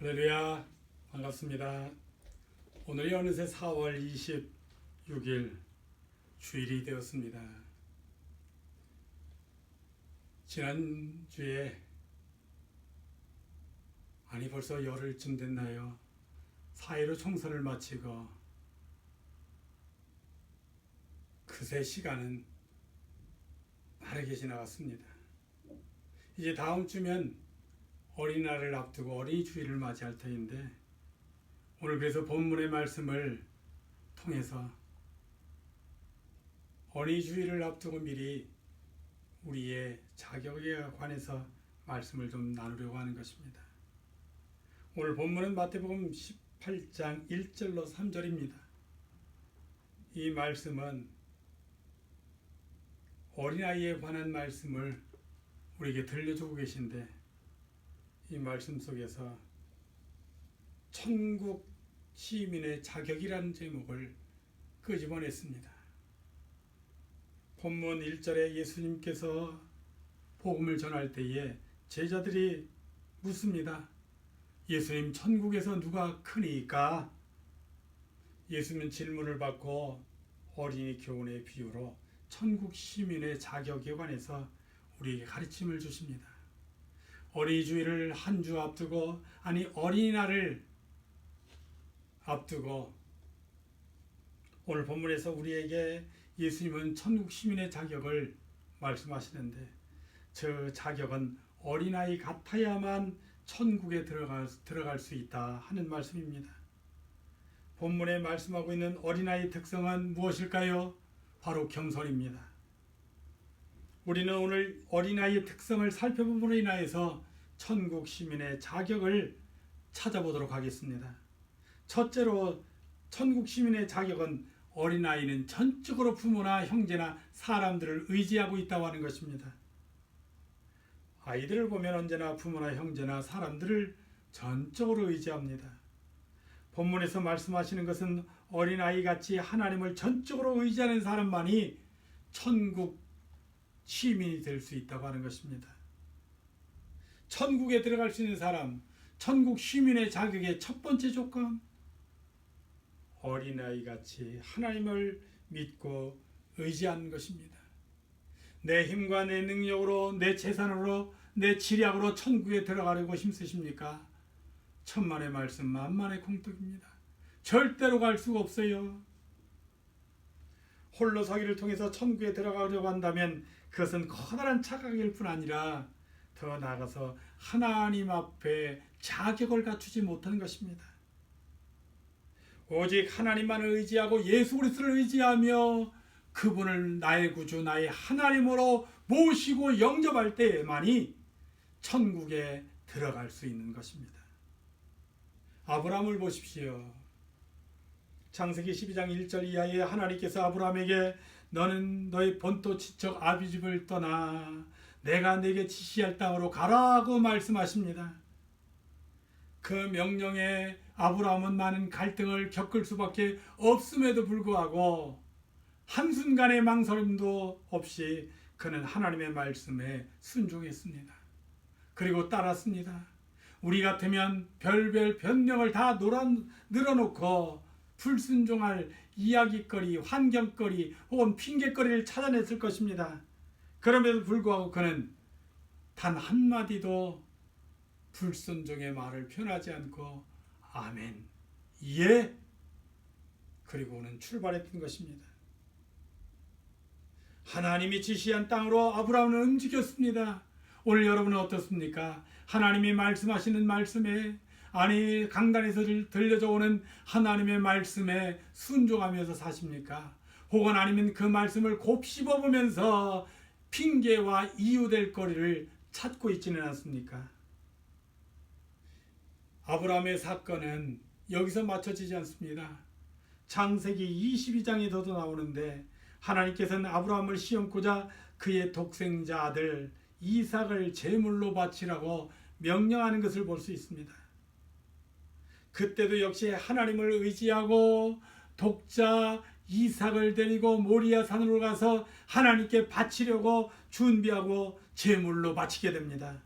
할렐루야 반갑습니다. 오늘이 어느새 4월 26일 주일이 되었습니다. 지난주에 아니 벌써 열흘쯤 됐나요? 4.15 총선을 마치고 그새 시간은 빠르게 지나갔습니다. 이제 다음 주면 어린이날을 앞두고 어린이 주일을 맞이할 터인데 오늘 그래서 본문의 말씀을 통해서 어린이 주일을 앞두고 미리 우리의 자격에 관해서 말씀을 좀 나누려고 하는 것입니다. 오늘 본문은 마태복음 18장 1절로 3절입니다. 이 말씀은 어린아이에 관한 말씀을 우리에게 들려주고 계신데 이 말씀 속에서 천국 시민의 자격이라는 제목을 끄집어냈습니다. 본문 1절에 예수님께서 복음을 전할 때에 제자들이 묻습니다. 예수님 천국에서 누가 크니까? 예수님은 질문을 받고 어린이 교훈의 비유로 천국 시민의 자격에 관해서 우리에게 가르침을 주십니다. 어린이 주일을 한주 앞두고 아니 어린이날을 앞두고 오늘 본문에서 우리에게 예수님은 천국 시민의 자격을 말씀하시는데 저 자격은 어린아이 같아야만 천국에 들어갈, 들어갈 수 있다 하는 말씀입니다. 본문에 말씀하고 있는 어린아이 특성은 무엇일까요? 바로 겸손입니다. 우리는 오늘 어린아이의 특성을 살펴봄으로 인하여서 천국 시민의 자격을 찾아보도록 하겠습니다. 첫째로 천국 시민의 자격은 어린아이는 전적으로 부모나 형제나 사람들을 의지하고 있다고 하는 것입니다. 아이들을 보면 언제나 부모나 형제나 사람들을 전적으로 의지합니다. 본문에서 말씀하시는 것은 어린아이 같이 하나님을 전적으로 의지하는 사람만이 천국 시민이 될 수 있다고 하는 것입니다. 천국에 들어갈 수 있는 사람, 천국 시민의 자격의 첫 번째 조건, 어린아이 같이 하나님을 믿고 의지하는 것입니다. 내 힘과 내 능력으로, 내 재산으로, 내 지략으로 천국에 들어가려고 힘쓰십니까? 천만의 말씀, 만만의 공덕입니다. 절대로 갈 수가 없어요. 홀로 서기를 통해서 천국에 들어가려고 한다면 그것은 커다란 착각일 뿐 아니라 더 나아가서 하나님 앞에 자격을 갖추지 못하는 것입니다. 오직 하나님만을 의지하고 예수 그리스도를 의지하며 그분을 나의 구주 나의 하나님으로 모시고 영접할 때에만이 천국에 들어갈 수 있는 것입니다. 아브라함을 보십시오. 창세기 12장 1절 이하에 하나님께서 아브라함에게 너는 너의 본토 지척 아비집을 떠나 내가 내게 지시할 땅으로 가라고 말씀하십니다. 그 명령에 아브라함은 많은 갈등을 겪을 수밖에 없음에도 불구하고 한순간의 망설임도 없이 그는 하나님의 말씀에 순종했습니다. 그리고 따랐습니다. 우리 같으면 별별 변명을 다 늘어놓고 불순종할 이야기거리, 환경거리 혹은 핑계거리를 찾아냈을 것입니다. 그럼에도 불구하고 그는 단 한마디도 불순종의 말을 표현하지 않고 아멘, 예 그리고는 출발했던 것입니다. 하나님이 지시한 땅으로 아브라함은 움직였습니다. 오늘 여러분은 어떻습니까? 하나님이 말씀하시는 말씀에 아니 강단에서 들려져 오는 하나님의 말씀에 순종하면서 사십니까? 혹은 아니면 그 말씀을 곱씹어 보면서 핑계와 이유될 거리를 찾고 있지는 않습니까? 아브라함의 사건은 여기서 맞춰지지 않습니다. 창세기 22장에서도 나오는데 하나님께서는 아브라함을 시험고자 그의 독생자 아들 이삭을 제물로 바치라고 명령하는 것을 볼 수 있습니다. 그때도 역시 하나님을 의지하고 독자 이삭을 데리고 모리아 산으로 가서 하나님께 바치려고 준비하고 제물로 바치게 됩니다.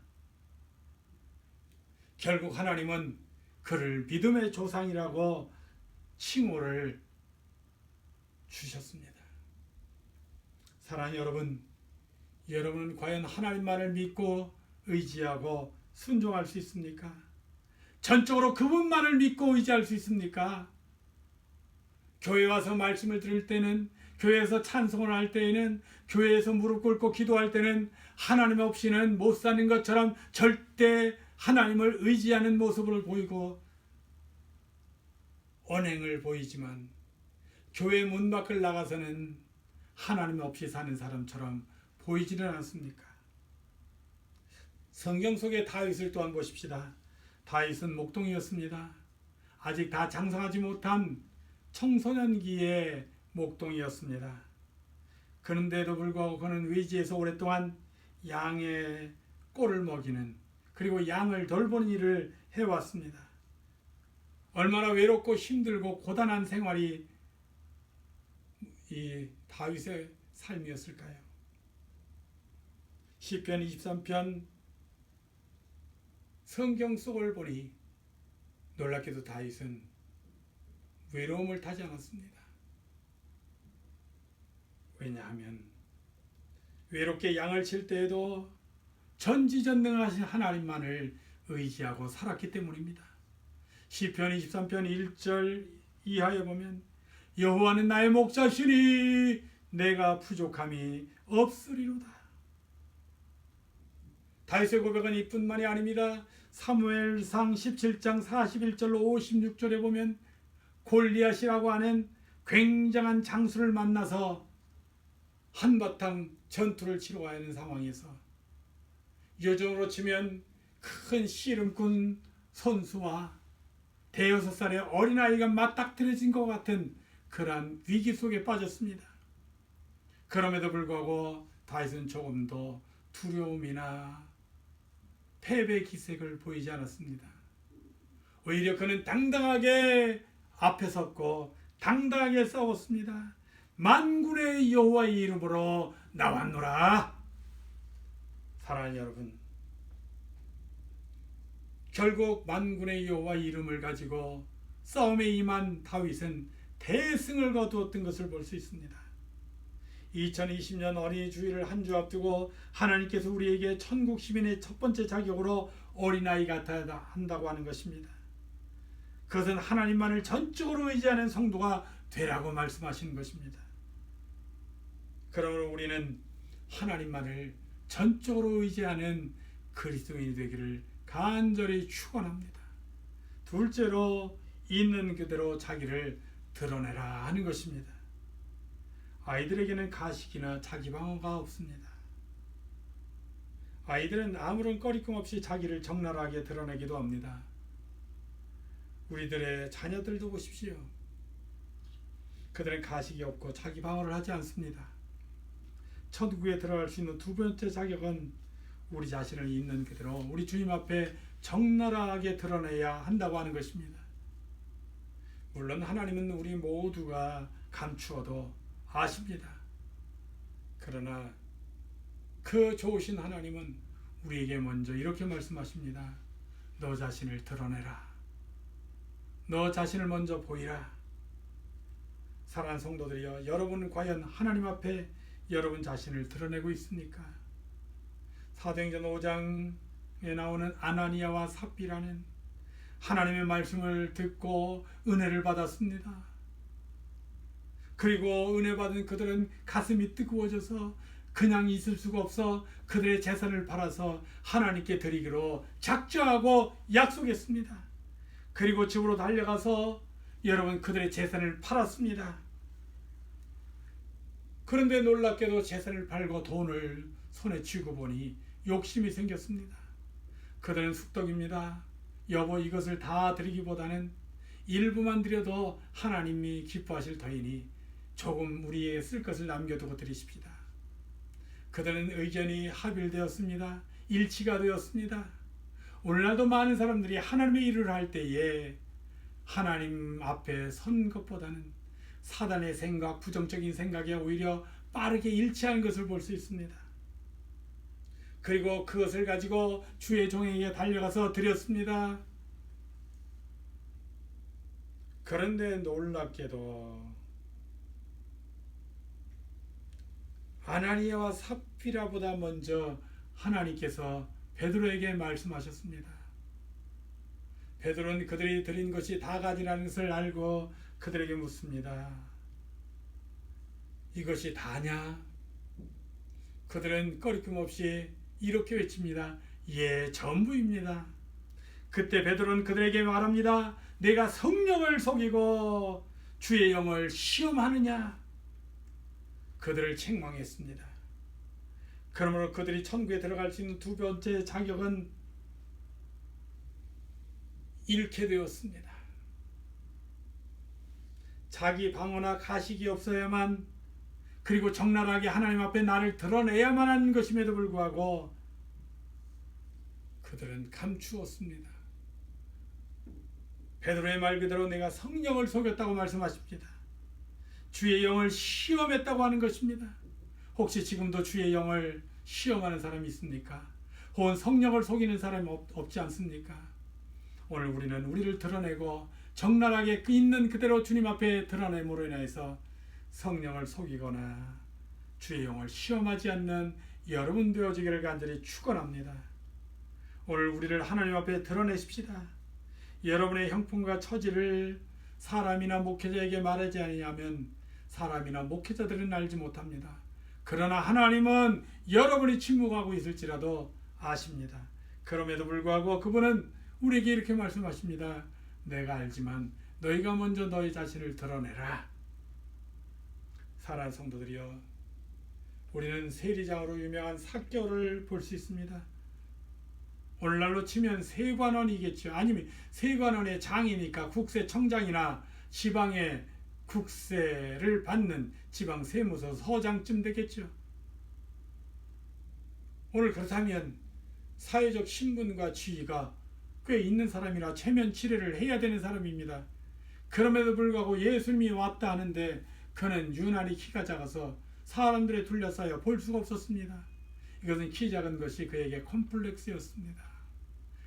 결국 하나님은 그를 믿음의 조상이라고 칭호를 주셨습니다. 사랑하는 여러분, 여러분은 과연 하나님만을 믿고 의지하고 순종할 수 있습니까? 전적으로 그분만을 믿고 의지할 수 있습니까? 교회 와서 말씀을 들을 때는 교회에서 찬송을 할 때에는 교회에서 무릎 꿇고 기도할 때는 하나님 없이는 못 사는 것처럼 절대 하나님을 의지하는 모습을 보이고 언행을 보이지만 교회 문 밖을 나가서는 하나님 없이 사는 사람처럼 보이지는 않습니까? 성경 속의 다윗을 또한 보십시다. 다윗은 목동이었습니다. 아직 다 장성하지 못한 청소년기의 목동이었습니다. 그런데도 불구하고 그는 외지에서 오랫동안 양의 꼴을 먹이는 그리고 양을 돌보는 일을 해왔습니다. 얼마나 외롭고 힘들고 고단한 생활이 이 다윗의 삶이었을까요? 시편 23편 성경 속을 보니 놀랍게도 다윗은 외로움을 타지 않았습니다. 왜냐하면 외롭게 양을 칠 때에도 전지전능하신 하나님만을 의지하고 살았기 때문입니다. 시편 23편 1절 이하에 보면 여호와는 나의 목자시니 내가 부족함이 없으리로다. 다윗의 고백은 이뿐만이 아닙니다. 사무엘상 17장 41절로 56절에 보면 골리앗이라고 하는 굉장한 장수를 만나서 한바탕 전투를 치러야 하는 상황에서 요즘으로 치면 큰 씨름꾼 선수와 대여섯 살의 어린아이가 맞닥뜨려진 것 같은 그러한 위기 속에 빠졌습니다. 그럼에도 불구하고 다윗은 조금도 두려움이나 패배 기색을 보이지 않았습니다. 오히려 그는 당당하게 앞에 섰고 당당하게 싸웠습니다. 만군의 여호와의 이름으로 나왔노라. 사랑하는 여러분, 결국 만군의 여호와 이름을 가지고 싸움에 임한 다윗은 대승을 거두었던 것을 볼 수 있습니다. 2020년 어린이 주일을 한 주 앞두고 하나님께서 우리에게 천국 시민의 첫 번째 자격으로 어린아이 같아야 한다고 하는 것입니다. 그것은 하나님만을 전적으로 의지하는 성도가 되라고 말씀하시는 것입니다. 그러므로 우리는 하나님만을 전적으로 의지하는 그리스도인이 되기를 간절히 축원합니다. 둘째로 있는 그대로 자기를 드러내라 하는 것입니다. 아이들에게는 가식이나 자기 방어가 없습니다. 아이들은 아무런 꺼리낌 없이 자기를 적나라하게 드러내기도 합니다. 우리들의 자녀들도 보십시오. 그들은 가식이 없고 자기 방어를 하지 않습니다. 천국에 들어갈 수 있는 두 번째 자격은 우리 자신을 있는 그대로 우리 주님 앞에 적나라하게 드러내야 한다고 하는 것입니다. 물론 하나님은 우리 모두가 감추어도 아십니다. 그러나 그 좋으신 하나님은 우리에게 먼저 이렇게 말씀하십니다. 너 자신을 드러내라. 너 자신을 먼저 보이라. 사랑하는 성도들이여, 여러분 과연 하나님 앞에 여러분 자신을 드러내고 있습니까? 사도행전 5장에 나오는 아나니아와 삽비라는 하나님의 말씀을 듣고 은혜를 받았습니다. 그리고 은혜 받은 그들은 가슴이 뜨거워져서 그냥 있을 수가 없어 그들의 재산을 팔아서 하나님께 드리기로 작정하고 약속했습니다. 그리고 집으로 달려가서 여러분 그들의 재산을 팔았습니다. 그런데 놀랍게도 재산을 팔고 돈을 손에 쥐고 보니 욕심이 생겼습니다. 그들은 숙덕입니다. 여보 이것을 다 드리기보다는 일부만 드려도 하나님이 기뻐하실 터이니 조금 우리에게 쓸 것을 남겨두고 드리십시다. 그들은 의견이 합일되었습니다. 일치가 되었습니다. 오늘날도 많은 사람들이 하나님의 일을 할 때에 하나님 앞에 선 것보다는 사단의 생각, 부정적인 생각에 오히려 빠르게 일치하는 것을 볼 수 있습니다. 그리고 그것을 가지고 주의 종에게 달려가서 드렸습니다. 그런데 놀랍게도 아나니아와 삽비라보다 먼저 하나님께서 베드로에게 말씀하셨습니다. 베드로는 그들이 드린 것이 다 가지라는 것을 알고 그들에게 묻습니다. 이것이 다냐? 그들은 꺼리낌 없이 이렇게 외칩니다. 예, 전부입니다. 그때 베드로는 그들에게 말합니다. 내가 성령을 속이고 주의 영을 시험하느냐? 그들을 책망했습니다. 그러므로 그들이 천국에 들어갈 수 있는 두 번째 자격은 잃게 되었습니다. 자기 방어나 가식이 없어야만 그리고 적나라하게 하나님 앞에 나를 드러내야만 하는 것임에도 불구하고 그들은 감추었습니다. 베드로의 말 그대로 내가 성령을 속였다고 말씀하십니다. 주의 영을 시험했다고 하는 것입니다. 혹시 지금도 주의 영을 시험하는 사람이 있습니까? 혹은 성령을 속이는 사람이 없, 없지 않습니까? 오늘 우리는 우리를 드러내고 적나라하게 그 있는 그대로 주님 앞에 드러냄으로 인해서 성령을 속이거나 주의 영을 시험하지 않는 여러분 되어지기를 간절히 축원합니다. 오늘 우리를 하나님 앞에 드러내십시다. 여러분의 형품과 처지를 사람이나 목회자에게 말하지 아니하면 사람이나 목회자들은 알지 못합니다. 그러나 하나님은 여러분이 침묵하고 있을지라도 아십니다. 그럼에도 불구하고 그분은 우리에게 이렇게 말씀하십니다. 내가 알지만 너희가 먼저 너희 자신을 드러내라. 사랑하는 성도들이여 우리는 세리장으로 유명한 사교를 볼 수 있습니다. 오늘날로 치면 세관원이겠죠. 아니면 세관원의 장이니까 국세청장이나 지방의 국세를 받는 지방 세무서 서장쯤 되겠죠. 오늘 그렇다면 사회적 신분과 지위가 꽤 있는 사람이라 체면 치레를 해야 되는 사람입니다. 그럼에도 불구하고 예수님이 왔다 하는데 그는 유난히 키가 작아서 사람들에 둘러싸여 볼 수가 없었습니다. 이것은 키 작은 것이 그에게 컴플렉스였습니다.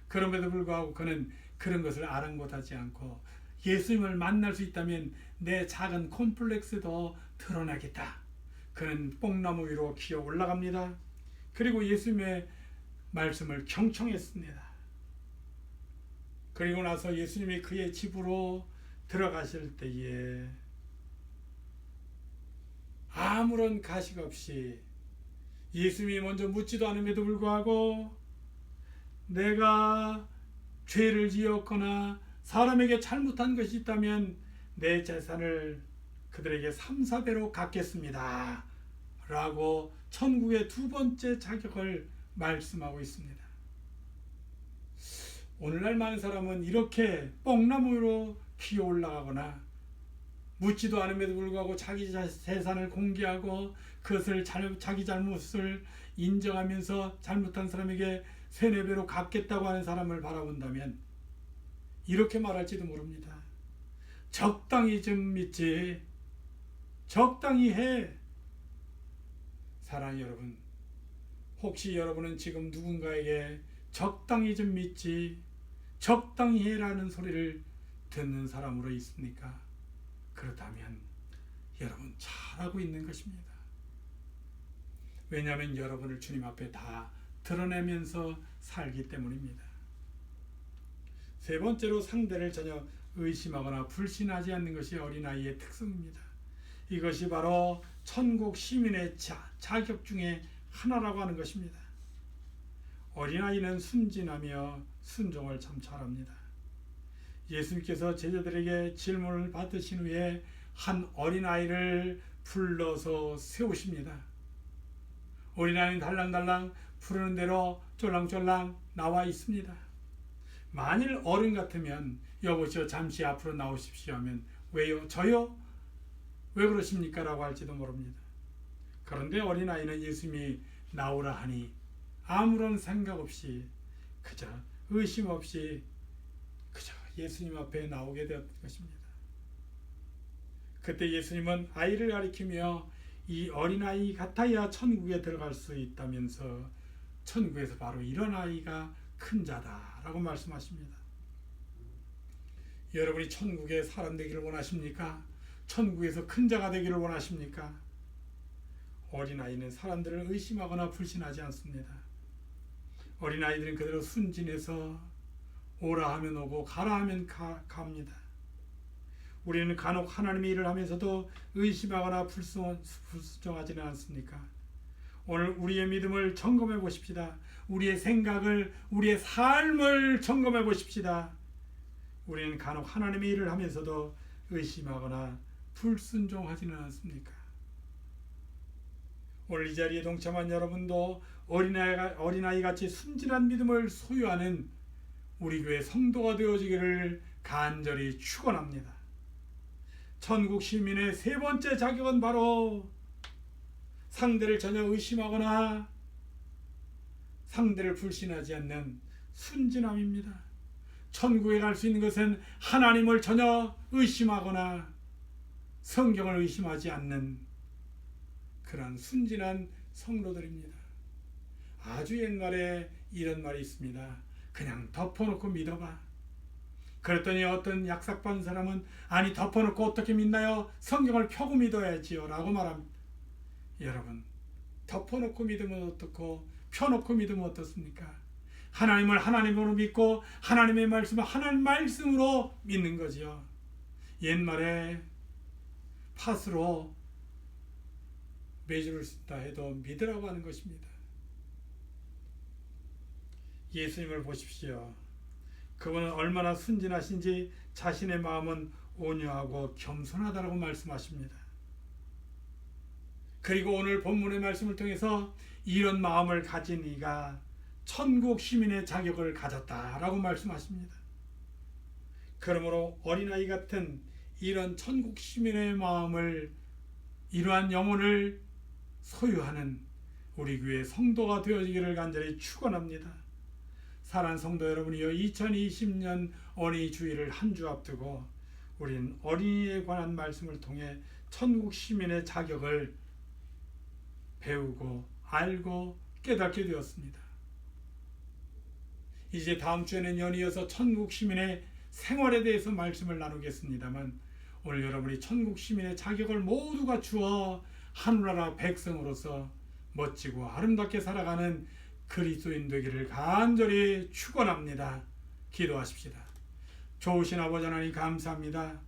그럼에도 불구하고 그는 그런 것을 아랑곳하지 않고 예수님을 만날 수 있다면 내 작은 콤플렉스도 드러나겠다. 그는 뽕나무 위로 기어 올라갑니다. 그리고 예수님의 말씀을 경청했습니다. 그리고 나서 예수님이 그의 집으로 들어가실 때에 아무런 가식 없이 예수님이 먼저 묻지도 않음에도 불구하고 내가 죄를 지었거나 사람에게 잘못한 것이 있다면 내 재산을 그들에게 3, 4배로 갚겠습니다. 라고 천국의 두 번째 자격을 말씀하고 있습니다. 오늘날 많은 사람은 이렇게 뽕나무로 기어 올라가거나 묻지도 않음에도 불구하고 자기 재산을 공개하고 그것을 잘, 자기 잘못을 인정하면서 잘못한 사람에게 세네 배로 갚겠다고 하는 사람을 바라본다면 이렇게 말할지도 모릅니다. 적당히 좀 믿지. 적당히 해. 사랑 여러분, 혹시 여러분은 지금 누군가에게 적당히 좀 믿지, 적당히 해라는 소리를 듣는 사람으로 있습니까? 그렇다면 여러분 잘하고 있는 것입니다. 왜냐하면 여러분을 주님 앞에 다 드러내면서 살기 때문입니다. 세 번째로 상대를 전혀 의심하거나 불신하지 않는 것이 어린아이의 특성입니다. 이것이 바로 천국 시민의 자, 자격 중에 하나라고 하는 것입니다. 어린아이는 순진하며 순종을 참 잘합니다. 예수님께서 제자들에게 질문을 받으신 후에 한 어린아이를 불러서 세우십니다. 어린아이는 달랑달랑 부르는 대로 쫄랑쫄랑 나와 있습니다. 만일 어른 같으면 여보시오 잠시 앞으로 나오십시오 하면 왜요? 저요? 왜 그러십니까? 라고 할지도 모릅니다. 그런데 어린아이는 예수님이 나오라 하니 아무런 생각 없이 그저 의심 없이 그저 예수님 앞에 나오게 되었던 것입니다. 그때 예수님은 아이를 가리키며 이 어린아이 같아야 천국에 들어갈 수 있다면서 천국에서 바로 이런 아이가 큰 자다라고 말씀하십니다. 여러분이 천국의 사람 되기를 원하십니까? 천국에서 큰 자가 되기를 원하십니까? 어린아이는 사람들을 의심하거나 불신하지 않습니다. 어린아이들은 그대로 순진해서 오라 하면 오고 가라 하면 가, 갑니다. 우리는 간혹 하나님의 일을 하면서도 의심하거나 불순, 불순종하지는 않습니까? 오늘 우리의 믿음을 점검해 보십시다. 우리의 생각을, 우리의 삶을 점검해 보십시다. 우리는 간혹 하나님의 일을 하면서도 의심하거나 불순종하지는 않습니까? 오늘 이 자리에 동참한 여러분도 어린아이, 어린아이 같이 순진한 믿음을 소유하는 우리 교회 성도가 되어지기를 간절히 축원합니다. 천국 시민의 세 번째 자격은 바로 상대를 전혀 의심하거나 상대를 불신하지 않는 순진함입니다. 천국에 갈 수 있는 것은 하나님을 전혀 의심하거나 성경을 의심하지 않는 그런 순진한 성도들입니다. 아주 옛날에 이런 말이 있습니다. 그냥 덮어놓고 믿어봐. 그랬더니 어떤 약삭 받은 사람은 아니 덮어놓고 어떻게 믿나요? 성경을 펴고 믿어야지요 라고 말합니다. 여러분 덮어놓고 믿으면 어떻고 펴놓고 믿으면 어떻습니까? 하나님을 하나님으로 믿고 하나님의 말씀을 하나님 말씀으로 믿는 거지요. 옛말에 팥으로 매주를 쓴다 해도 믿으라고 하는 것입니다. 예수님을 보십시오. 그분은 얼마나 순진하신지 자신의 마음은 온유하고 겸손하다라고 말씀하십니다. 그리고 오늘 본문의 말씀을 통해서 이런 마음을 가진 이가 천국 시민의 자격을 가졌다라고 말씀하십니다. 그러므로 어린아이 같은 이런 천국 시민의 마음을 이러한 영혼을 소유하는 우리 교회 성도가 되어지기를 간절히 축원합니다. 사랑 성도 여러분이여 2020년 어린이 주일을 한 주 앞두고 우리는 어린이에 관한 말씀을 통해 천국 시민의 자격을 배우고 알고 깨닫게 되었습니다. 이제 다음 주에는 연이어서 천국 시민의 생활에 대해서 말씀을 나누겠습니다만 오늘 여러분이 천국 시민의 자격을 모두 갖추어 하늘나라 백성으로서 멋지고 아름답게 살아가는 그리스도인 되기를 간절히 축원합니다. 기도하십시다. 좋으신 아버지 하나님 감사합니다.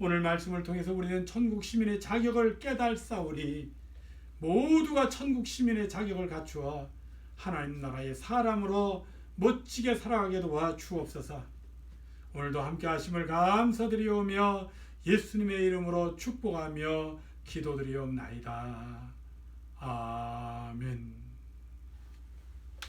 오늘 말씀을 통해서 우리는 천국 시민의 자격을 깨달사오니 모두가 천국 시민의 자격을 갖추어 하나님 나라의 사람으로 멋지게 살아가게 도와 주옵소서. 오늘도 함께 하심을 감사드리오며 예수님의 이름으로 축복하며 기도드리옵나이다. 아멘.